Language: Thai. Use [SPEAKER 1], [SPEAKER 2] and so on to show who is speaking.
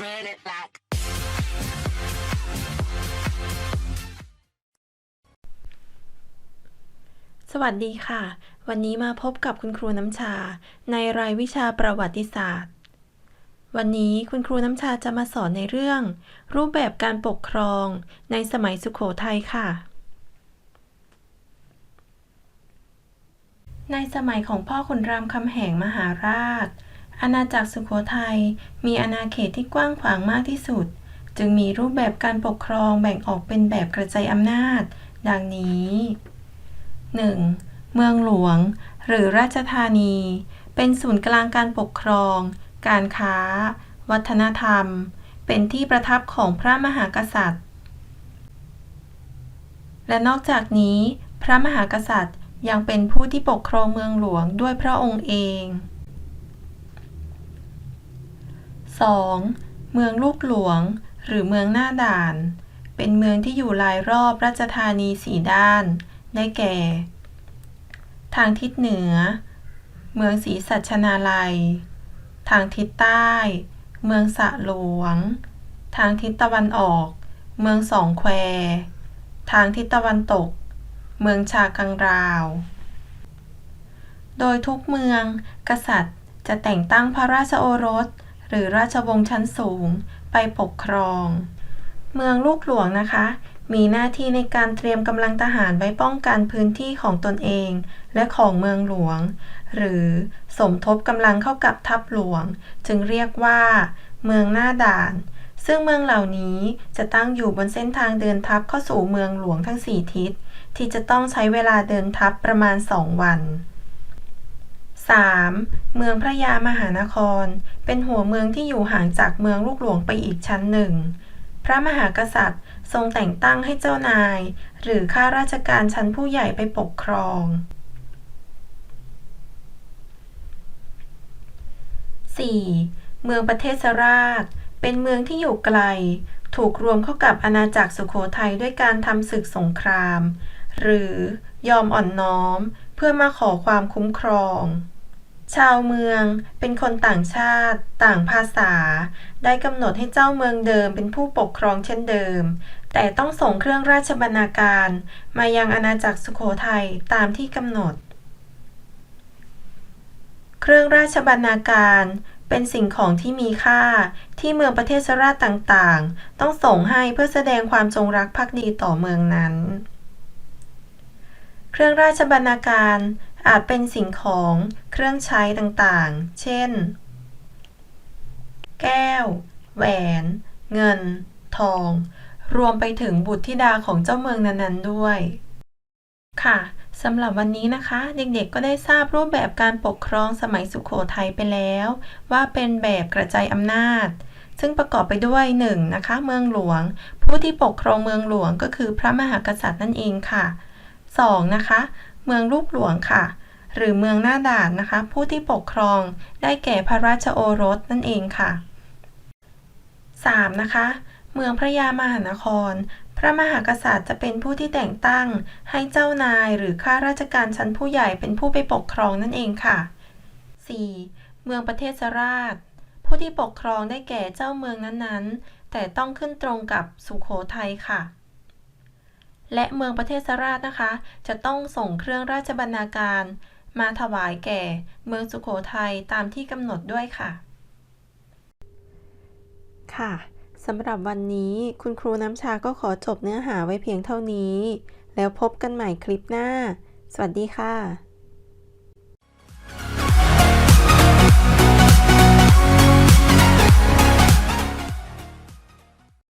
[SPEAKER 1] สวัสดีค่ะ วันนี้มาพบกับคุณครูน้ำชา ในรายวิชาประวัติศาสตร์ วันนี้คุณครูน้ำชาจะมาสอนในเรื่อง รูปแบบการปกครองในสมัยสุขโขทัยค่ะ ในสมัยของพ่อขุนรามคำแหงมหาราช อาณาจักรสุขโขทัยมีอาณาเขตที่กว้างขวางมากที่สุด จึงมีรูปแบบการปกครองแบ่งออกเป็นแบบกระจายอำนาจ ดังนี้ 1. เมืองหลวง หรือราชธานี เป็นศูนย์กลางการปกครอง การค้า วัฒนธรรม เป็นที่ประทับของพระมหากษัตริย์ และนอกจากนี้ พระมหากษัตริย์ยังเป็นผู้ที่ปกครองเมืองหลวงด้วยพระองค์เอง 2. เมืองลูกหลวง หรือเมืองหน้าด่าน เป็นเมืองที่อยู่รายรอบราชธานีสีด้าน ได้แก่ ทางทิศเหนือ เมืองศรีสัชนาลัย ทางทิศใต้ เมืองสะหลวง ทางทิศตะวันออก เมืองสองแควทางทิศตะวันตก เมืองชากังราว โดยทุกเมือง กษัตริย์จะแต่งตั้งพระราชโอรส หรือราชวงศ์ชั้นสูง ไปปกครอง เมืองลูกหลวงนะคะ มีหน้าที่ในการเตรียมกำลังทหารไว้ป้องกันพื้นที่ของตนเอง และของเมืองหลวง หรือสมทบกำลังเข้ากับทัพหลวง จึงเรียกว่า เมืองหน้าด่าน ซึ่งเมืองเหล่านี้จะตั้งอยู่บนเส้นทางเดินทัพเข้าสู่เมืองหลวงทั้งสี่ทิศที่จะต้องใช้เวลาเดินทัพประมาณสองวัน 3. เมืองพระยามหานคร เป็นหัวเมืองที่อยู่ห่างจากเมืองลูกหลวงไปอีกชั้นหนึ่ง พระมหากษัตริย์ทรงแต่งตั้งให้เจ้านาย หรือข้าราชการชั้นผู้ใหญ่ไปปกครอง 4. เมืองประเทศราช เป็นเมืองที่อยู่ไกล ถูกรวมเข้ากับอาณาจักรสุโขทัยด้วยการทำศึกสงคราม หรือยอมอ่อนน้อม เพื่อมาขอความคุ้มครอง ชาวเมืองเป็นคนต่างชาติ ต่างภาษา ได้กำหนดให้เจ้าเมืองเดิมเป็นผู้ปกครองเช่นเดิม แต่ต้องส่งเครื่องราชบรรณาการ มายังอาณาจักรสุโขทัยตามที่กำหนด เครื่องราชบรรณาการเป็นสิ่งของที่มีค่าที่เมืองประเทศราชต่างๆ ต้องส่งให้เพื่อแสดงความจงรักภักดีต่อเมืองนั้น เครื่องราชบรรณาการ อาจเป็นสิ่งของเครื่องใช้ต่างๆ เช่น แก้ว แหวน เงิน ทอง รวมไปถึงบุตรธิดาของเจ้าเมืองนั้นๆด้วย ค่ะสำหรับวันนี้นะคะ เด็กๆ ก็ได้ทราบรูปแบบการปกครองสมัยสุขโขทัยไปแล้ว ว่าเป็นแบบกระจายอำนาจ ซึ่งประกอบไปด้วย 1. นะคะ เมืองหลวง ผู้ที่ปกครองเมืองหลวงก็คือพระมหากษัตริย์นั่นเองค่ะ 2. นะคะ เมืองลูกหลวงค่ะ หรือเมืองหน้าด่านนะคะ ผู้ที่ปกครองได้แก่พระราชโอรสนั่นเองค่ะ 3. นะคะ เมืองพระยามหานคร พระมหากษัตริย์จะเป็นผู้ที่แต่งตั้ง ให้เจ้านายหรือข้าราชการชั้นผู้ใหญ่เป็นผู้ไปปกครองนั่นเองค่ะ 4. เมืองประเทศราช ผู้ที่ปกครองได้แก่เจ้าเมืองนั้นๆ แต่ต้องขึ้นตรงกับสุโขทัยค่ะ และเมืองประเทศสราชนะคะ จะต้องส่งเครื่องราชบรรณาการ มาถวายแก่เมืองสุโขทัยตามที่กำหนดด้วยค่ะ ค่ะสำหรับวันนี้คุณครูน้ำชาก็ขอจบเนื้อหาไว้เพียงเท่านี้ แล้วพบกันใหม่คลิปหน้า สวัสดีค่ะ